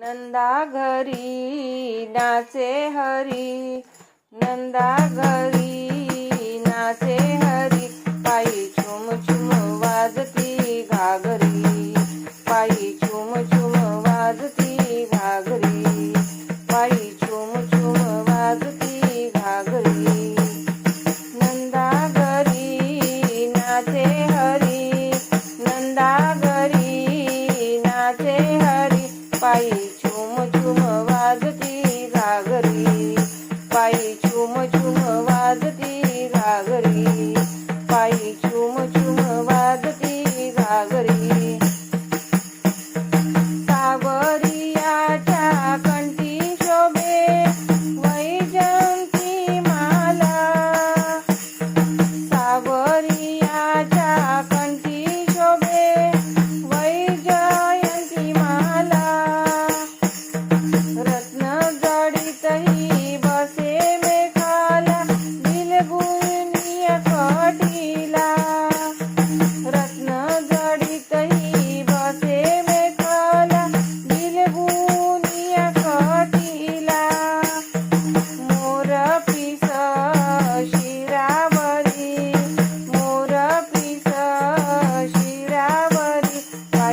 नंदा घरी नाचे हरी. नंदा घरी नाचे हरी. পাই চুমো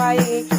aí.